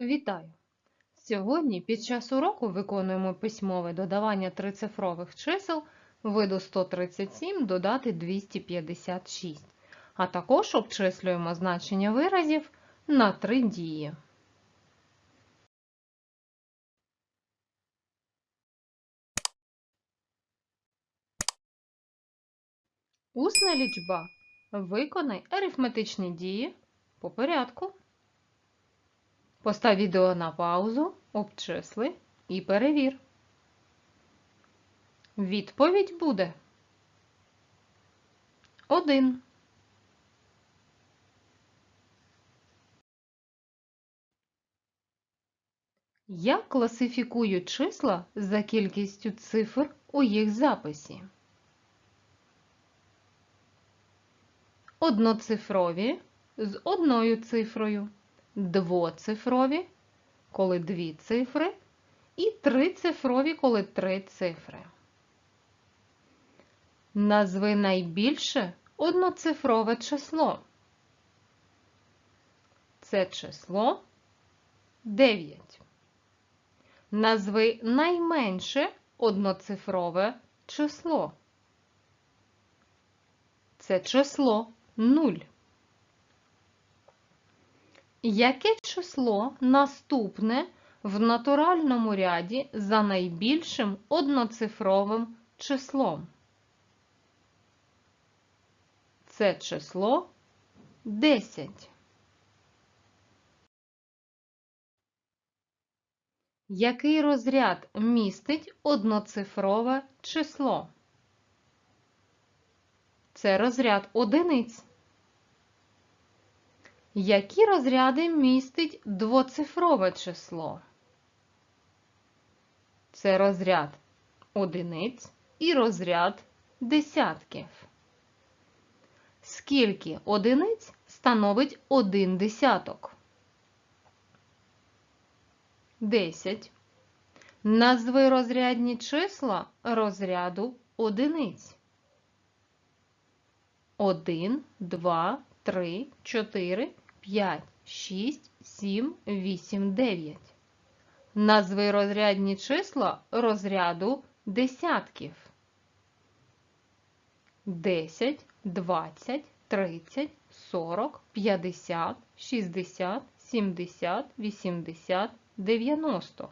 Вітаю! Сьогодні під час уроку виконуємо письмове додавання трицифрових чисел виду 137 додати 256, а також обчислюємо значення виразів на три дії. Усна лічба. Виконай арифметичні дії по порядку. Постав відео на паузу, обчисли і перевір. Відповідь буде 1. Як класифікують числа за кількістю цифр у їх записі? Одноцифрові з одною цифрою двоцифрові, коли дві цифри, і трицифрові, коли три цифри. Назви найбільше одноцифрове число. Це число 9. Назви найменше одноцифрове число. Це число 0. Яке число наступне в натуральному ряді за найбільшим одноцифровим числом? Це число 10. Який розряд містить одноцифрове число? Це розряд одиниць. Які розряди містить двоцифрове число? Це розряд одиниць і розряд десятків. Скільки одиниць становить один десяток? 10. Назви розрядні числа розряду одиниць. 1, 2, 3, 4, 5, 6, 7, 8, 9. Назви розрядні числа розряду десятків. 10, 20, 30, 40, 50, 60, 70, 80, 90.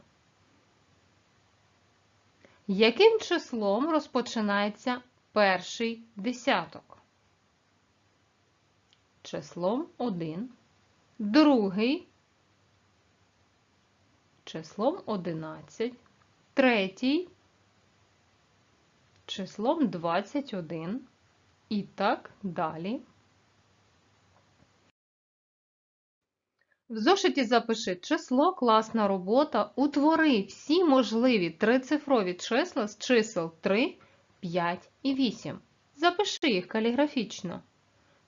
Яким числом розпочинається перший десяток? Числом 1 другий числом 11, третій числом 21 і так далі. В зошиті запиши число, класна робота. Утвори всі можливі трицифрові числа з чисел 3, 5 і 8. Запиши їх каліграфічно.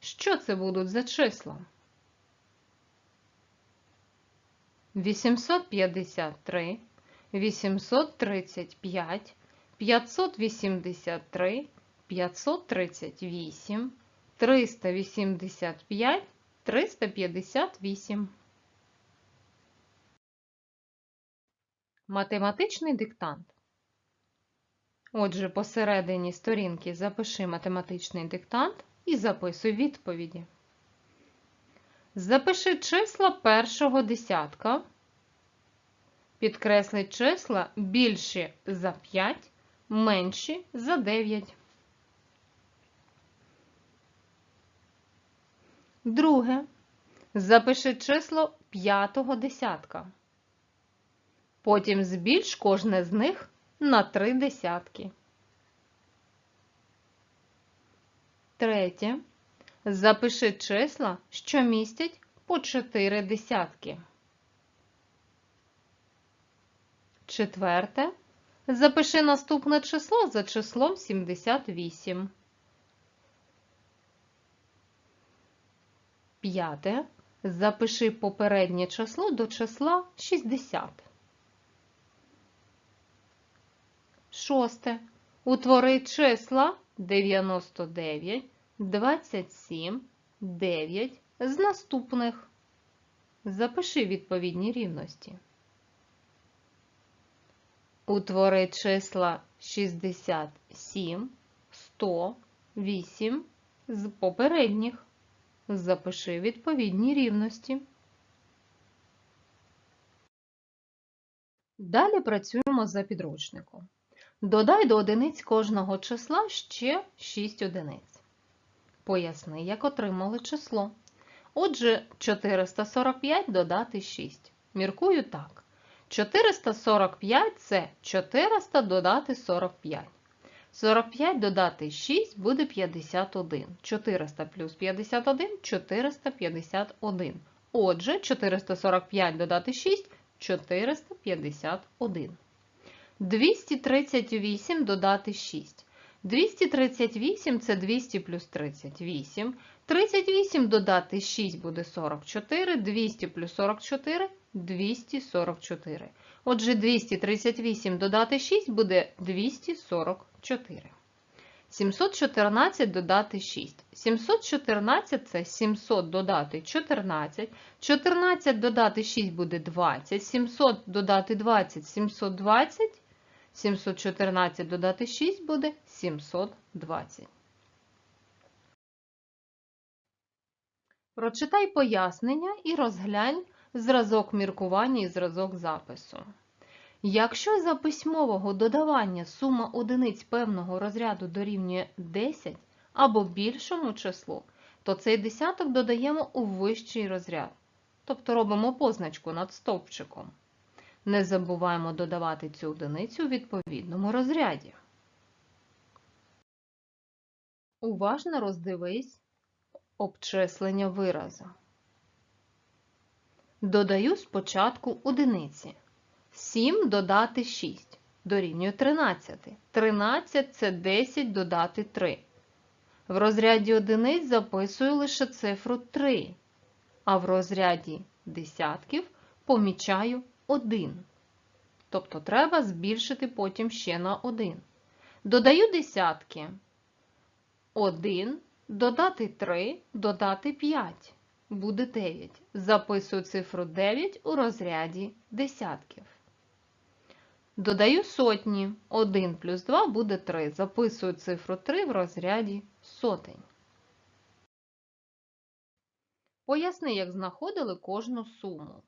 Що це будуть за числа? 853, 835, 583, 538, 385, 358. Математичний диктант. Отже, посередині сторінки запиши математичний диктант і записуй відповіді. Запиши числа першого десятка. Підкресли числа більші за 5, менші за 9. Друге. Запиши число п'ятого десятка. Потім збільш кожне з них на 3 десятки. Третє. Запиши числа, що містять по 4 десятки. Четверте. Запиши наступне число за числом 78. П'яте. Запиши попереднє число до числа 60. Шосте. Утвори числа 99, 27, 9 з наступних. Запиши відповідні рівності. Утвори числа 67, 100, 8 з попередніх. Запиши відповідні рівності. Далі працюємо за підручником. Додай до одиниць кожного числа ще 6 одиниць. Поясни, як отримали число. Отже, 445 додати 6. Міркую так. 445 це 400 додати 45. 45 додати 6 буде 51. 400 плюс 51 451. Отже, 445 додати 6 451. 238 додати 6. 238 це 200 плюс 38. 38 додати 6 буде 44. 200 плюс 44 244. Отже, 238 додати 6 буде 244. 714 додати 6. 714 це 700 додати 14. 14 додати 6 буде 20. 700 додати 20 720. 714 додати 6 буде 720. Прочитай пояснення і розглянь зразок міркування і зразок запису. Якщо за письмового додавання сума одиниць певного розряду дорівнює 10 або більшому числу, то цей десяток додаємо у вищий розряд. Тобто робимо позначку над стовпчиком. Не забуваємо додавати цю одиницю у відповідному розряді. Уважно роздивись обчислення виразу. Додаю спочатку одиниці. 7 додати 6 дорівнює 13. 13 це 10 додати 3. В розряді одиниць записую лише цифру 3, а в розряді десятків помічаю 1. Тобто треба збільшити потім ще на 1. Додаю десятки. 1, додати 3, додати 5. Буде 9. Записую цифру 9 у розряді десятків. Додаю сотні. 1 плюс 2 буде 3. Записую цифру 3 в розряді сотень. Поясни, як знаходили кожну суму.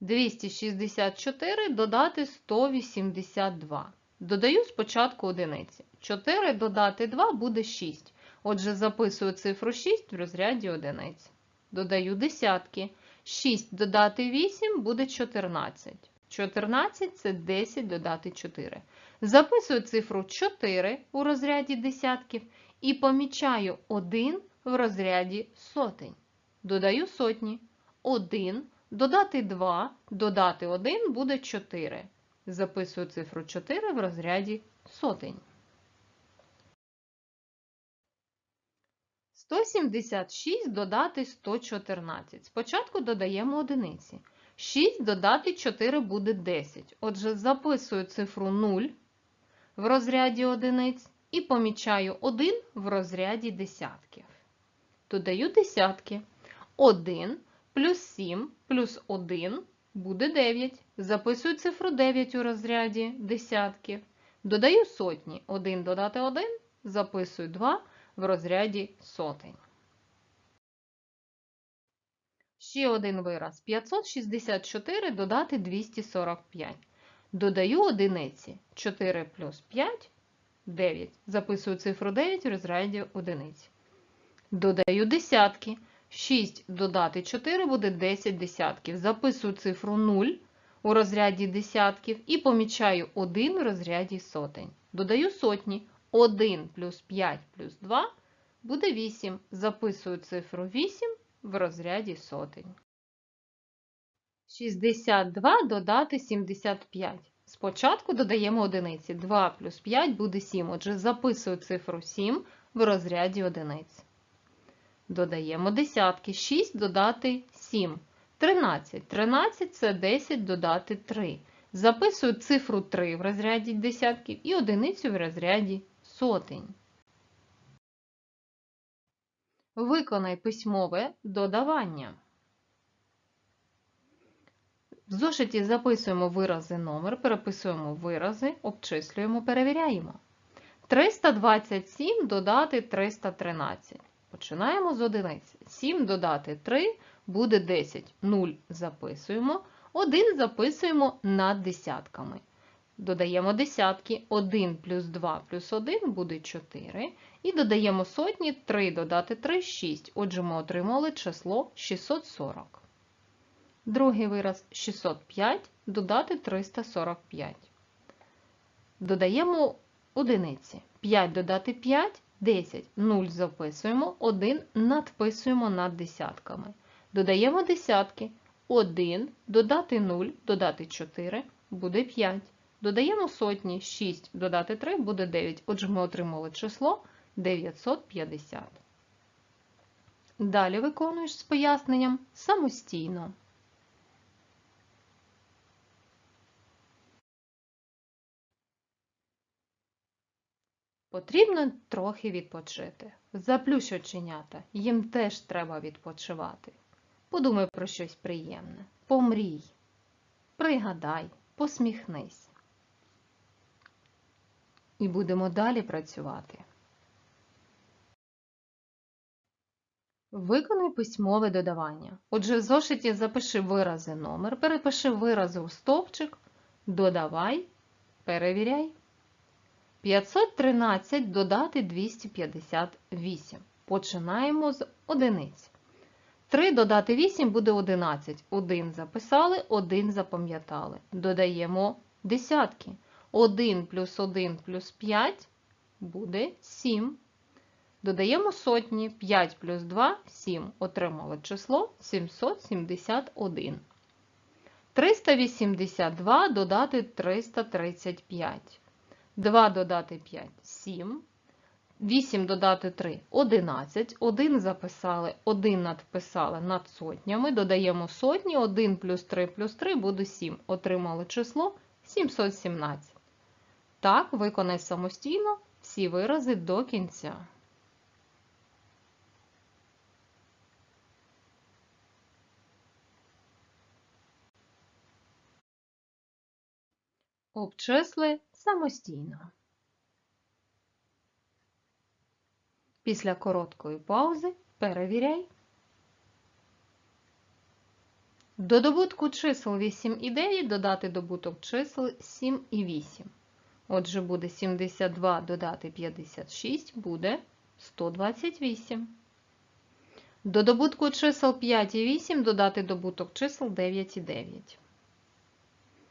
264 додати 182. Додаю спочатку одиниці. 4 додати 2 буде 6. Отже, записую цифру 6 в розряді одиниць. Додаю десятки. 6 додати 8 буде 14. 14 це 10 додати 4. Записую цифру 4 у розряді десятків і помічаю 1 в розряді сотень. Додаю сотні. 1 додати 2, додати 1 буде 4. Записую цифру 4 в розряді сотень. 176 додати 114. Спочатку додаємо одиниці. 6 додати 4 буде 10. Отже, записую цифру 0 в розряді одиниць і помічаю 1 в розряді десятків. Додаю десятки. 1 плюс 7 плюс 1 буде 9. Записую цифру 9 у розряді десятків. Додаю сотні. 1 додати 1, записую 2 в розряді сотень. Ще один вираз. 564 додати 245. Додаю одиниці. 4 плюс 5 9. Записую цифру 9 в розряді одиниць. Додаю десятки. 6 додати 4 буде 10 десятків. Записую цифру 0 у розряді десятків і помічаю 1 у розряді сотень. Додаю сотні. 1 плюс 5 плюс 2 буде 8. Записую цифру 8 в розряді сотень. 62 додати 75. Спочатку додаємо одиниці. 2 плюс 5 буде 7. Отже, записую цифру 7 в розряді одиниць. Додаємо десятки. 6 додати 7. 13. 13 це 10 додати 3. Записую цифру 3 в розряді десятків і одиницю в розряді сотень. Виконай письмове додавання. В зошиті записуємо вирази номер, переписуємо вирази, обчислюємо, перевіряємо. 327 додати 313. Починаємо з одиниці. 7 додати 3 буде 10. 0 записуємо. 1 записуємо над десятками. Додаємо десятки. 1 плюс 2 плюс 1 буде 4. І додаємо сотні. 3 додати 3 – 6. Отже, ми отримали число 640. Другий вираз 605 додати 345. Додаємо одиниці. 5 додати 5 10. 0 записуємо, 1 надписуємо над десятками. Додаємо десятки. 1 додати 0, додати 4 буде 5. Додаємо сотні, 6 додати 3 буде 9. Отже, ми отримали число 950. Далі виконуєш з поясненням самостійно. Потрібно трохи відпочити. Заплющ оченята, їм теж треба відпочивати. Подумай про щось приємне. Помрій, пригадай, посміхнись. І будемо далі працювати. Виконуй письмове додавання. Отже, в зошиті запиши вирази номер, перепиши вирази у стовпчик, додавай, перевіряй. 513 додати 258. Починаємо з одиниць. 3 додати 8 буде 11. 1 записали, 1 запам'ятали. Додаємо десятки. 1 плюс 1 плюс 5 буде 7. Додаємо сотні. 5 плюс 2 7. Отримали число 771. 382 додати 335. 2 додати 5 7. 8 додати 3 11. 1 записали, 1 надписали над сотнями. Додаємо сотні, 1 плюс 3 плюс 3 буде 7. Отримали число 717. Так, виконай самостійно всі вирази до кінця. Обчисли самостійно. Після короткої паузи перевіряй. До добутку чисел 8 і 9 додати добуток чисел 7 і 8. Отже, буде 72 додати 56 буде 128. До добутку чисел 5 і 8 додати добуток чисел 9 і 9.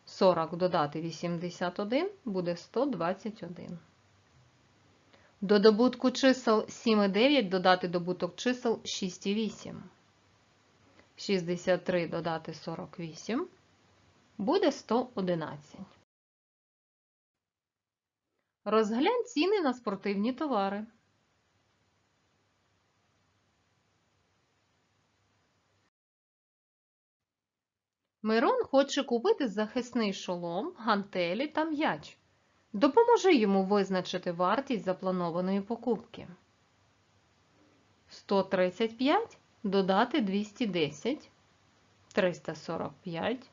40 додати 81 буде 121. До добутку чисел 7 і 9 додати добуток чисел 6 і 8. 63 додати 48 буде 111. Розглянь ціни на спортивні товари. Мирон хоче купити захисний шолом, гантелі та м'яч. Допоможи йому визначити вартість запланованої покупки. 135 додати 210, 345,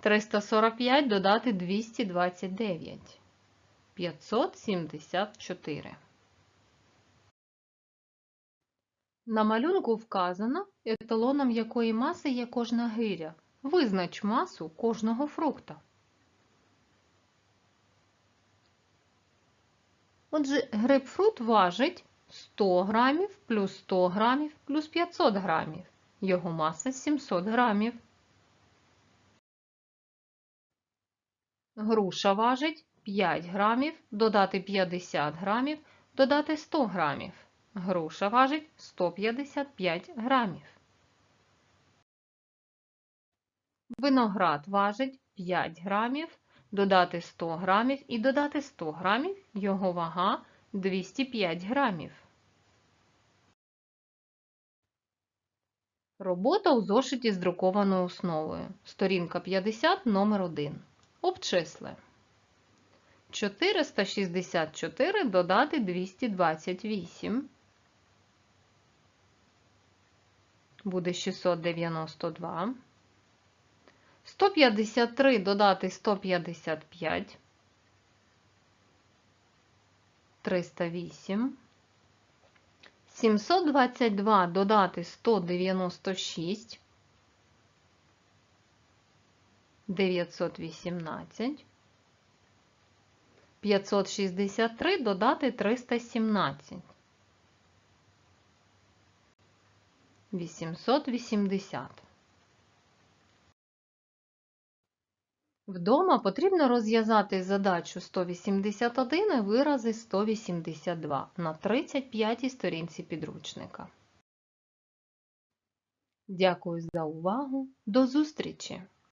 345 додати 229, 574. На малюнку вказано, еталоном якої маси є кожна гиря. Визнач масу кожного фрукта. Отже, грейпфрут важить 100 грамів плюс 100 грамів плюс 500 грамів. Його маса 700 грамів. Груша важить 5 грамів, додати 50 грамів, додати 100 грамів. Груша важить 155 грамів. Виноград важить 5 грамів, додати 100 грамів і додати 100 грамів, його вага 205 грамів. Робота у зошиті з друкованою основою. Сторінка 50, номер 1. Обчисли. 464 додати 228. Буде 692. 153 додати 155. 308. 722 додати 196. 918. 563 додати 317. 880. Вдома потрібно розв'язати задачу 181 і вирази 182 на 35 сторінці підручника. Дякую за увагу. До зустрічі!